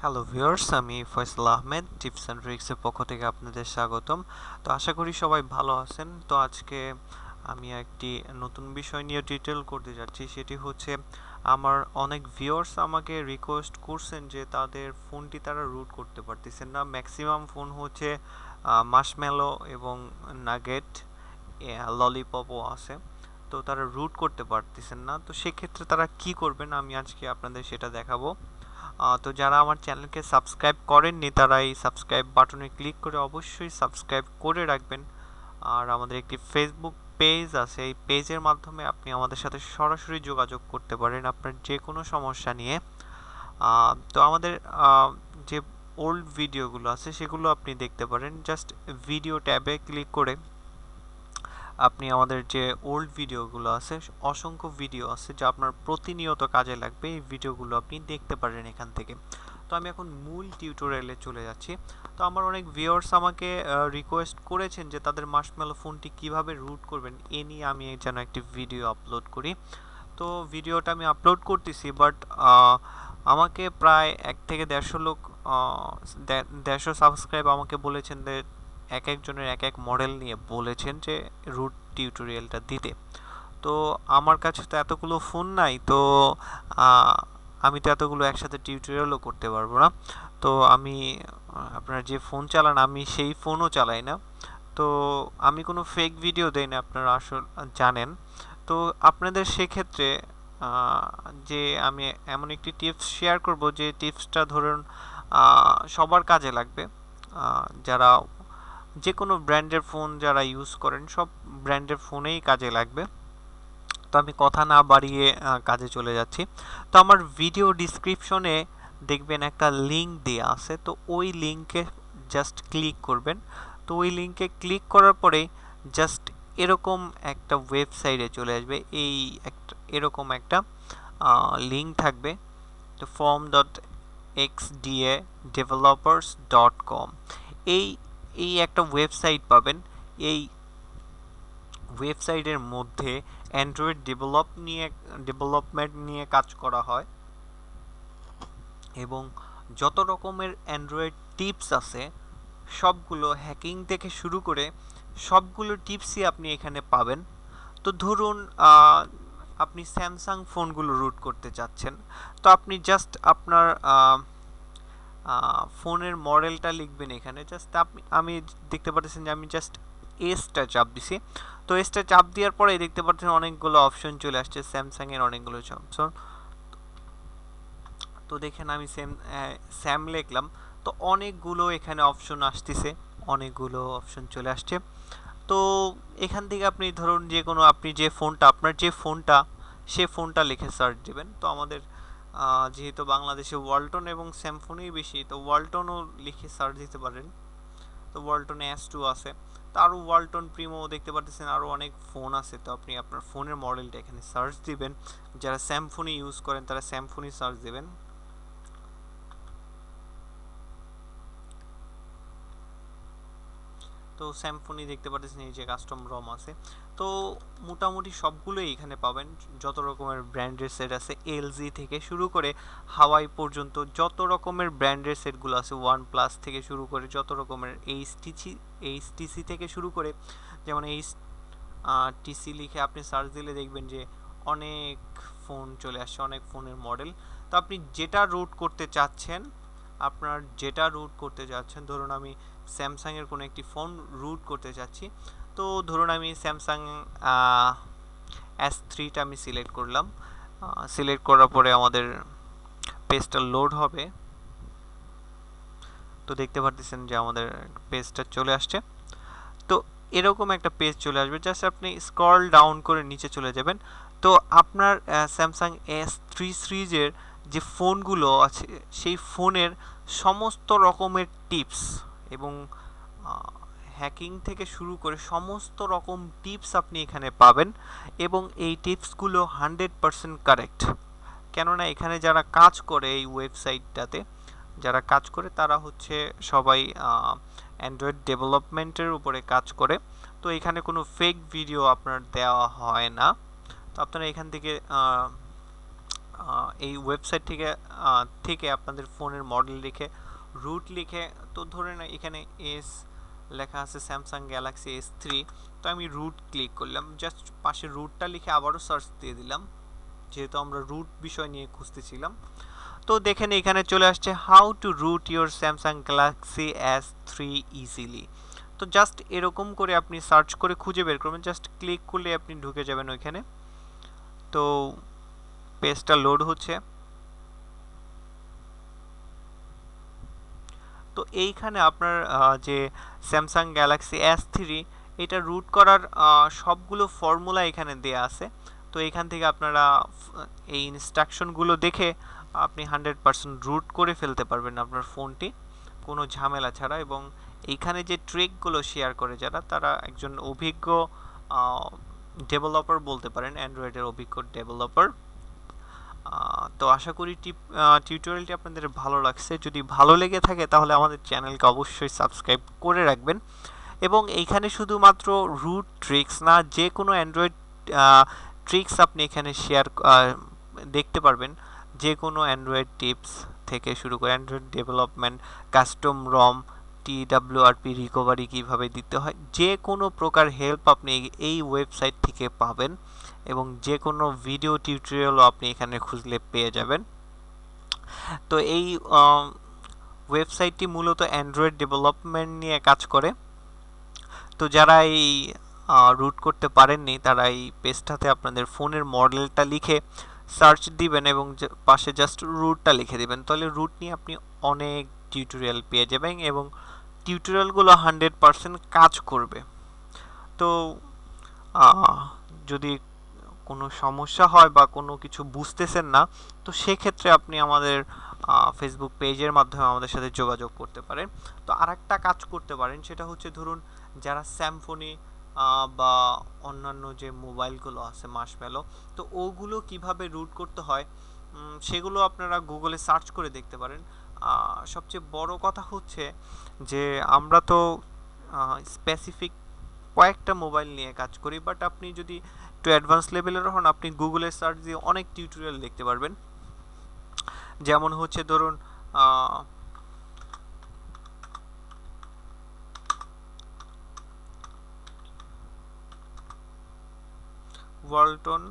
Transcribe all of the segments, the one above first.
Hello viewers আমি Faisal Ahmed tips and ট্রিক্সের পক্ষ থেকে আপনাদের স্বাগতম। তো আশা করি সবাই ভালো আছেন। তো আজকে আমি একটি নতুন বিষয় নিয়ে ডিটেল করতে যাচ্ছি, সেটি হচ্ছে আমার অনেক ভিউয়ার্স আমাকে রিকোয়েস্ট করছেন যে তাদের ফোনটি তারা রুট করতে পারতেছেন না। ম্যাক্সিমাম ফোন হচ্ছে মাশমেলো এবং নাগেট ললিপপও আছে। তো তারা রুট করতে পারতেছেন না। তো সেক্ষেত্রে তারা কি করবেন? আমি আজকে আপনাদের সেটা দেখাবো। তো যারা আমার চ্যানেলকে সাবস্ক্রাইব করেননি, তারা এই সাবস্ক্রাইব বাটনে ক্লিক করে অবশ্যই সাবস্ক্রাইব করে রাখবেন। আর আমাদের একটি ফেসবুক পেজ আছে, এই পেজের মাধ্যমে আপনি আমাদের সাথে সরাসরি যোগাযোগ করতে পারেন আপনার যে কোনো সমস্যা নিয়ে। তো আমাদের যে ওল্ড ভিডিওগুলো আছে, সেগুলো আপনি দেখতে পারেন। জাস্ট ভিডিও ট্যাবে ক্লিক করে আপনি আমাদের যে ওল্ড ভিডিওগুলো আছে, অসংখ্য ভিডিও আছে যা আপনার প্রতিনিয়ত কাজে লাগবে। এই ভিডিওগুলো আপনি দেখতে পারেন এখান থেকে। তো আমি এখন মূল টিউটোরিয়ালে চলে যাচ্ছি। তো আমার অনেক ভিউয়ার্স আমাকে রিকোয়েস্ট করেছেন যে তাদের মাসমেলো ফোনটি কীভাবে রুট করবেন, এ নিয়ে আমি যেন একটি ভিডিও আপলোড করি। তো ভিডিওটা আমি আপলোড করতেছি বাট আমাকে প্রায় এক থেকে দেড়শো লোক দেড়শো সাবস্ক্রাইব আমাকে বলেছেন যে এক একজনের এক এক মডেল নিয়ে বলেছেন যে রুট টিউটোরিয়ালটা দিতে। তো আমার কাছে তো এতগুলো ফোন নাই, তো আমি তো এতগুলো একসাথে টিউটোরিয়ালও করতে পারব না। তো আমি, আপনার যে ফোন চালান, আমি সেই ফোনও চালাই না। তো আমি কোনো ফেক ভিডিও দেই না আপনারা আসল, জানেন। তো আপনাদের সেক্ষেত্রে যে আমি এমন একটি টিপস শেয়ার করব, যে টিপসটা ধরুন সবার কাজে লাগবে। যারা যে কোনো ব্র্যান্ডের ফোন যারা ইউজ করেন, সব ব্র্যান্ডের ফোনেই কাজে লাগবে। তো আমি কথা না বাড়িয়ে কাজে চলে যাচ্ছি। তো আমার ভিডিও ডিসক্রিপশনে দেখবেন একটা লিঙ্ক দেওয়া আছে। তো ওই লিঙ্কে জাস্ট ক্লিক করবেন। তো ওই লিঙ্কে ক্লিক করার পরে জাস্ট এরকম একটা ওয়েবসাইটে চলে আসবে। এই একটা, এরকম একটা লিঙ্ক থাকবে। তো form dot X DA developers dot com এই এই একটা ওয়েবসাইট পাবেন। এই ওয়েবসাইটের মধ্যে অ্যান্ড্রয়েড ডেভেলপ নিয়ে ডেভেলপমেন্ট নিয়ে কাজ করা হয় এবং যত রকমের অ্যান্ড্রয়েড টিপস আছে, সবগুলো হ্যাকিং থেকে শুরু করে সবগুলো টিপসই আপনি এখানে পাবেন। তো ধরুন আপনি স্যামসাং ফোনগুলো রুট করতে চাচ্ছেন, তো আপনি জাস্ট আপনার ফোনের মডেলটা লিখবেন এখানে। জাস্ট আপনি, আমি দেখতে পাচ্ছেন যে আমি জাস্ট এসটা চাপ দিছি। তো এসটা চাপ দেওয়ার পরে দেখতে পাচ্ছেন অনেকগুলো অপশন চলে আসছে। স্যামসাং এর অনেকগুলো অপশন তো দেখেন আমি সেম স্যাম লিখলাম। তো অনেকগুলো এখানে অপশন আসতেছে। অনেকগুলো অপশন চলে আসছে। তো এখান থেকে আপনি ধরুন যে কোনো, আপনি যে ফোনটা আপনার যে ফোনটা সে ফোনটা লিখে সার্চ দেবেন। তো আমাদের যেহেতু বাংলাদেশে ওয়ালটন এবং স্যামফোনই বেশি, তো ওয়ালটনও লিখে সার্চ দিতে পারেন। তো ওয়ালটন এস টু আছে। তো আরও ওয়ালটন প্রিমো দেখতে পারতেছেন, আরও অনেক ফোন আছে। তো আপনি আপনার ফোনের মডেলটা এখানে সার্চ দিবেন। যারা স্যামফোনই ইউজ করেন, তারা স্যামফোনই সার্চ দেবেন। তো স্যামফোনই দেখতে পাচ্ছেন এই যে কাস্টম রম আছে। তো মোটামুটি সবগুলোই এখানে পাবেন। যত রকমের ব্র্যান্ডের সেট আছে এলজি থেকে শুরু করে হাওয়াই পর্যন্ত যত রকমের ব্র্যান্ডের সেটগুলো আছে ওয়ান প্লাস থেকে শুরু করে যত রকমের এইচটিসি এইচটিসি থেকে শুরু করে, যেমন এইচ টিসি লিখে আপনি সার্চ দিলে দেখবেন যে অনেক ফোন চলে আসছে, অনেক ফোনের মডেল তো আপনি যেটা রুট করতে চাচ্ছেন, আপনার যেটা রুট করতে চাচ্ছেন, ধরুন আমি স্যামসাংয়ের কোনো একটি ফোন রুট করতে চাচ্ছি। তো ধরুন আমি স্যামসাং এস থ্রিটা আমি সিলেক্ট করলাম। সিলেক্ট করার পরে আমাদের পেজটা লোড হবে। তো দেখতে পারতেছেন যে আমাদের পেজটা চলে আসছে। তো এরকম একটা পেজ চলে আসবে। জাস্ট আপনি স্ক্রল ডাউন করে নিচে চলে যাবেন। তো আপনার স্যামসাং এস থ্রি সিরিজের যে ফোনগুলো আছে, সেই ফোনের সমস্ত রকমের টিপস এবং হ্যাকিং থেকে শুরু করে সমস্ত রকম টিপস আপনি এখানে পাবেন এবং এই টিপসগুলো হান্ড্রেড পারসেন্ট কারেক্ট কেননা এখানে যারা কাজ করে এই ওয়েবসাইটটাতে যারা কাজ করে তারা হচ্ছে সবাই অ্যান্ড্রয়েড ডেভেলপমেন্টের উপরে কাজ করে। তো এখানে কোনো ফেক ভিডিও আপনার দেওয়া হয় না। তো আপনারা এখান থেকে এই ওয়েবসাইট থেকে থেকে আপনাদের ফোনের মডেল লিখে রুট লিখে, তো ধরে না এখানে এস লেখা আছে স্যামসাং গ্যালাক্সি এস থ্রি তো আমি রুট ক্লিক করলাম। জাস্ট পাশে রুটটা লিখে আবারও সার্চ দিয়ে দিলাম, যেহেতু আমরা রুট বিষয় নিয়ে খুঁজতেছিলাম। তো দেখেন এখানে চলে আসছে how to root your Samsung galaxy S three easily তো জাস্ট এরকম করে আপনি সার্চ করে খুঁজে বের করবেন। জাস্ট ক্লিক করলে আপনি ঢুকে যাবেন ওইখানে। তো পেজটা লোড হচ্ছে। তো এইখানে আপনার যে স্যামসাং গ্যালাক্সি এস থ্রি, এটা রুট করার সবগুলো ফর্মুলা এখানে দেয়া আছে। তো এখান থেকে আপনারা এই ইনস্ট্রাকশনগুলো দেখে আপনি হান্ড্রেড পার্সেন্ট রুট করে ফেলতে পারবেন আপনার ফোনটি কোনো ঝামেলা ছাড়া এবং এইখানে যে ট্রিকগুলো শেয়ার করে যারা, তারা একজন অভিজ্ঞ ডেভেলপার বলতে পারেন অ্যান্ড্রয়েডের অভিজ্ঞ ডেভেলপার তো আশা করি টিপ টিউটোরিয়ালটি আপনাদের ভালো লাগছে। যদি ভালো লেগে থাকে, তাহলে আমাদের চ্যানেলকে অবশ্যই সাবস্ক্রাইব করে রাখবেন। এবং এইখানে শুধুমাত্র রুট ট্রিক্স না, যে কোনো অ্যান্ড্রয়েড ট্রিক্স আপনি এখানে শেয়ার দেখতে পারবেন। যে কোনো অ্যান্ড্রয়েড টিপস থেকে শুরু করে android development custom ROM TWRP recovery কীভাবে দিতে হয়, যে কোনো প্রকার হেল্প আপনি এই ওয়েবসাইট থেকে পাবেন। এবং যে কোনো ভিডিও টিউটোরিয়ালও আপনি এখানে খুঁজলে পেয়ে যাবেন। তো এই ওয়েবসাইটটি মূলত অ্যান্ড্রয়েড ডেভেলপমেন্ট নিয়ে কাজ করে। তো যারা এই রুট করতে পারেননি, তারা এই পেজটাতে আপনাদের ফোনের মডেলটা লিখে সার্চ দিবেন এবং পাশে জাস্ট রুটটা লিখে দিবেন। তাহলে রুট নিয়ে আপনি অনেক টিউটোরিয়াল পেয়ে যাবেন এবং টিউটোরিয়ালগুলো হান্ড্রেড পারসেন্ট কাজ করবে। তো যদি কোনো সমস্যা হয় বা কোনো কিছু বুঝতেছেন না, তো সেক্ষেত্রে আপনি আমাদের ফেসবুক পেজের মাধ্যমে আমাদের সাথে যোগাযোগ করতে পারেন। তো আর একটা কাজ করতে পারেন, সেটা হচ্ছে ধরুন যারা স্যামফোনি বা অন্যান্য যে মোবাইলগুলো আছে মাসমেলো তো ওগুলো কীভাবে রুট করতে হয়? সেগুলো আপনারা গুগলে সার্চ করে দেখতে পারেন। সবচেয়ে বড় কথা হচ্ছে যে আমরা তো স্পেসিফিক কয়েকটা মোবাইল নিয়ে কাজ করি বাট আপনি যদি একটু অ্যাডভান্স লেভেলের হন, আপনি গুগলে সার্চ দিয়ে অনেক টিউটোরিয়াল দেখতে পারবেন। যেমন হচ্ছে ধরুন ওয়ালটন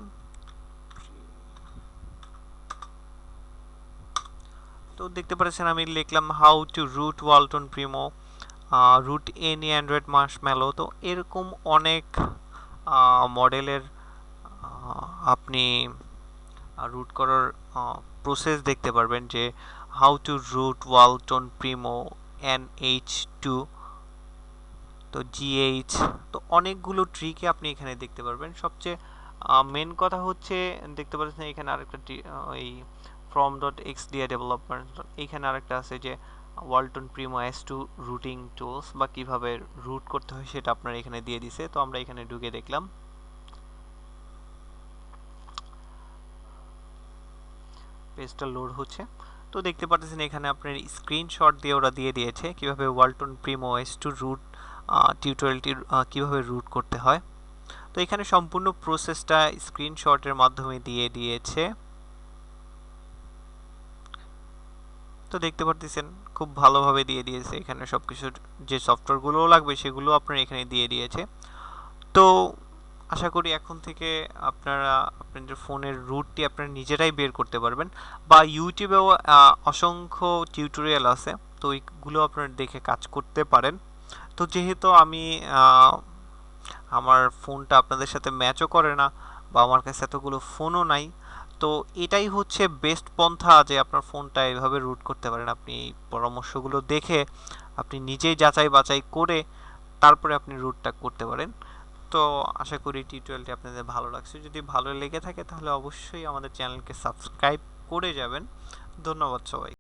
তো দেখতে পাচ্ছেন আমি লিখলাম how to root Walton primo root any android marshmallow তো এরকম অনেক মডেলের আপনি রুট করার প্রসেস দেখতে পারবেন যে how to root Walton primo N H two তো জিএইচ তো অনেকগুলো ট্রিকে আপনি এখানে দেখতে পারবেন। সবচেয়ে মেন কথা হচ্ছে, দেখতে পাচ্ছেন এখানে আরেকটা এই from dot X DI development এখানে আরেকটা আছে যে Walton Primo S two rooting tools বা কীভাবে রুট করতে হয় সেটা আপনার এখানে দিয়ে দিছে। তো আমরা এখানে ঢুকে দেখলাম। পেজটা লোড হচ্ছে। তো দেখতে পাচ্ছেন এখানে আপনার স্ক্রিনশট দিয়ে ওরা দিয়ে দিয়েছে কীভাবে Walton primo S two root টিউটোরিয়ালটি কীভাবে রুট করতে হয়। তো এখানে সম্পূর্ণ প্রসেসটা স্ক্রিনশটের মাধ্যমে দিয়ে দিয়েছে। তো দেখতে পারতেছেন খুব ভালোভাবে দিয়ে দিয়েছে এখানে সব কিছুর যে সফটওয়্যারগুলোও লাগবে সেগুলো আপনার এখানে দিয়ে দিয়েছে। তো আশা করি এখন থেকে আপনারা আপনাদের ফোনের রুটটি আপনারা নিজেরাই বের করতে পারবেন। বা ইউটিউবেও অসংখ্য টিউটোরিয়াল আছে, তো ওইগুলো আপনারা দেখে কাজ করতে পারেন। তো যেহেতু আমি আমার ফোনটা আপনাদের সাথে ম্যাচও করে না, বা আমার কাছে এতগুলো ফোনও নাই, তো এটাই হচ্ছে বেস্ট পন্থা যে আপনার ফোনটা এভাবে রুট করতে পারেন। আপনি পরামর্শগুলো দেখে, আপনি নিজেই যাচাই বাছাই করে, তারপরে আপনি রুটটা করতে পারেন। তো আশা করি টিউটোরিয়ালটি আপনাদের ভালো লাগছে। যদি ভালো লেগে থাকে তাহলে অবশ্যই আমাদের চ্যানেলকে সাবস্ক্রাইব করে যাবেন। ধন্যবাদ সবাই